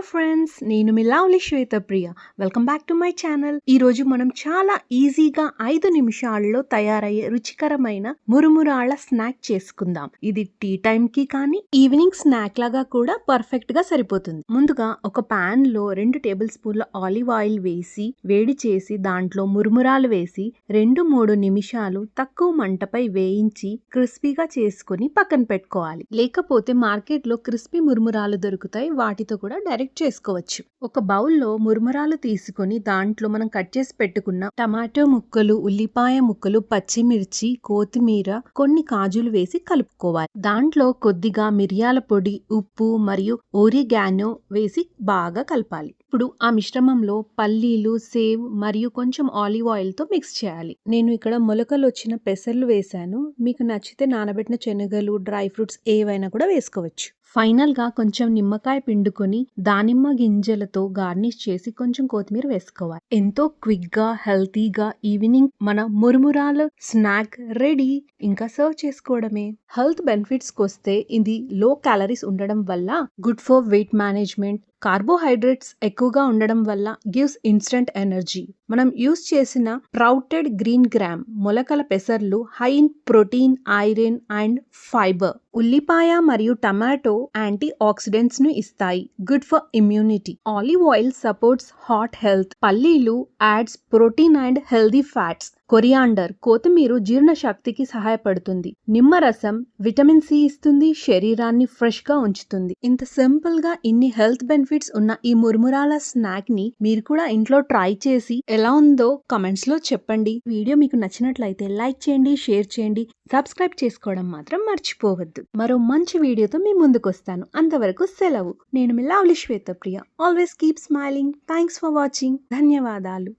Hello friends నేను మీ lovely Shweta Priya. Welcome back to my channel ఈ రోజు మనం చాలా ఈజీగా ఐదు నిమిషాల్లో తయారయ్యే రుచికరమైన మురుమురాళ్ళ స్నాక్ చేసుకుందాం. ఇది టీ టైం కి కానీ ఈవినింగ్ స్నాక్ లాగా కూడా పర్ఫెక్ట్గా సరిపోతుంది. ముందుగా ఒక పాన్లో రెండు టేబుల్ స్పూన్ల ఆలివ్ ఆయిల్ వేసి వేడి చేసి దాంట్లో మురుమురాలు వేసి రెండు మూడు నిమిషాలు తక్కువ మంటపై వేయించి క్రిస్పీగా చేసుకుని పక్కన పెట్టుకోవాలి. లేకపోతే మార్కెట్లో క్రిస్పీ మురుమురాలు దొరుకుతాయి వాటితో కూడా డైరెక్ట్ చేసుకోవచ్చు. ఒక బౌల్లో మురుమురాలు తీసుకొని దాంట్లో మనం కట్ చేసి పెట్టుకున్న టమాటో ముక్కలు ఉల్లిపాయ ముక్కలు పచ్చిమిర్చి కొత్తిమీర కొన్ని కాజులు వేసి కలుపుకోవాలి. దాంట్లో కొద్దిగా మిరియాల పొడి ఉప్పు మరియు ఓరిగానో వేసి బాగా కలపాలి. ఇప్పుడు ఆ మిశ్రమంలో పల్లీలు సేవ్ మరియు కొంచెం ఆలివ్ ఆయిల్తో మిక్స్ చేయాలి. నేను ఇక్కడ మొలకలు వచ్చిన పెసర్లు వేశాను. మీకు నచ్చితే నానబెట్టిన శనగలు డ్రై ఫ్రూట్స్ ఏవైనా కూడా వేసుకోవచ్చు. ఫైనల్గా కొంచెం నిమ్మకాయ పిండుకొని దానిమ్మ గింజలతో గార్నిష్ చేసి కొంచెం కొత్తిమీర వేసుకోవాలి. ఎంతో క్విక్గా హెల్తీగా ఈవినింగ్ మన మురుమురాల స్నాక్ రెడీ. ఇంకా సర్వ్ చేసుకోవడమే. హెల్త్ బెనిఫిట్స్ వస్తే ఇది లో క్యాలరీస్ ఉండడం వల్ల good for weight management carbohydrates ఎక్కువగా ఉండడం వల్ల గివ్స్ ఇన్స్టెంట్ ఎనర్జీ. మనం యూస్ చేసిన ప్రౌటెడ్ గ్రీన్ గ్రామ్ మొలకల పెసర్లు high in protein iron and fibre. ఉల్లిపాయ మరియు టమాటో యాంటీ ఆక్సిడెంట్స్ను ఇస్తాయి. Good for immunity. Olive oil supports heart health. పల్లీలు adds protein and healthy fats. Coriander కొత్తిమీర జీర్ణశక్తికి సహాయపడుతుంది. నిమ్మరసం విటమిన్ సి ఇస్తుంది శరీరాన్ని ఫ్రెష్గా ఉంచుతుంది. ఇంత సింపుల్గా ఇన్ని హెల్త్ బెనిఫిట్స్ ఉన్న ఈ మురుమురాల స్నాక్ని మీరు కూడా ఇంట్లో ట్రై చేసి ఎలా ఉందో కమెంట్స్లో చెప్పండి. వీడియో మీకు నచ్చినట్లయితే లైక్ చేయండి షేర్ చేయండి సబ్స్క్రైబ్ చేసుకోవడం మాత్రం మర్చిపోవద్దు. మరో మంచి వీడియోతో మీ ముందుకు వస్తాను. అంతవరకు సెలవు. నేను మీ lovely Shwetapriya. Always keep smiling thanks for watching ధన్యవాదాలు.